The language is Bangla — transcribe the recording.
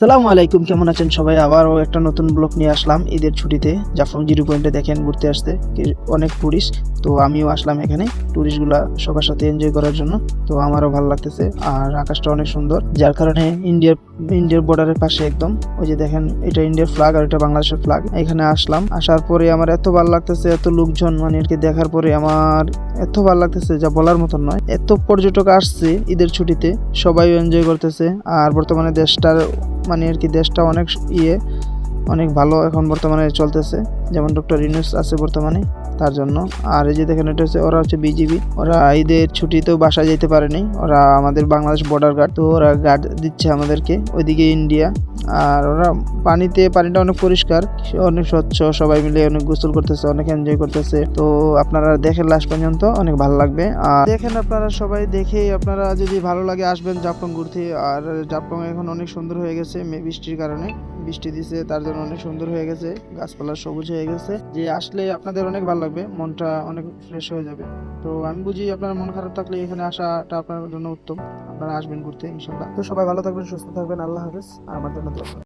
সালামু আলাইকুম, কেমন আছেন সবাই? আবারও একটা নতুন ব্লগ নিয়ে আসলাম ঈদের ছুটিতে। জাফলং জিরো পয়েন্টে দেখেন ঘুরতে আসতে অনেক টুরিস্ট তো আমিও আসলাম এখানে টুরিস্টগুলা সবার সাথে এনজয় করার জন্য। তো আমারও ভালো লাগতেছে, আর আকাশটা অনেক সুন্দর, যার কারণে ইন্ডিয়ার ইন্ডিয়ার বর্ডারের পাশে একদম। ওই যে দেখেন, এটা ইন্ডিয়ার ফ্ল্যাগ আর এটা বাংলাদেশের ফ্ল্যাগ এখানে আসলাম, আসার পরে আমার এত ভালো লাগতেছে, এত লোকজন মানে আর দেখার পরে আমার এত ভালো লাগতেছে, যা বলার মতন নয়। এত পর্যটক আসছে ঈদের ছুটিতে সবাই এনজয় করতেছে, আর বর্তমানে দেশটার মানে আর কি দেশটা অনেক ইয়ে অনেক ভালো এখন বর্তমানে চলতেছে। যেমন ডক্টর ইউনুস আছে বর্তমানে, তার জন্য। আর এই যে দেখেন, এটা হচ্ছে, ওরা হচ্ছে বিজিবি ওরা ঈদের ছুটিতেও বাসায় যেতে পারেনি। ওরা আমাদের বাংলাদেশ বর্ডার গার্ড তো ওরা গার্ড দিচ্ছে আমাদেরকে। ওইদিকে ইন্ডিয়া আর ওরা পানিতে, পানিটা অনেক পরিষ্কার, অনেক স্বচ্ছ, সবাই মিলে অনেক গোসল করতেছে, অনেক এনজয় করতেছে। তো আপনারা দেখেন লাস্ট পর্যন্ত, অনেক ভালো লাগবে। আর দেখেন আপনারা সবাই দেখে আপনারা যদি ভালো লাগে আসবেন জাপটং ঘুরতে। আর জাপটং এখন অনেক সুন্দর হয়ে গেছে বৃষ্টির কারণে। বৃষ্টি দিছে, তার জন্য অনেক সুন্দর হয়ে গেছে। গাছপালা সবুজ হয়ে গেছে যে আসলে আপনাদের অনেক ভালো লাগবে, মনটা অনেক ফ্রেশ হয়ে যাবে। তো আমি বুঝি আপনার মন খারাপ থাকলে এখানে আসাটা আপনার জন্য উত্তম। আপনারা আসবেন ঘুরতে ইনশাল্লাহ তো সবাই ভালো থাকবেন, সুস্থ থাকবেন। আল্লাহ হাফেজ। আমার জন্য।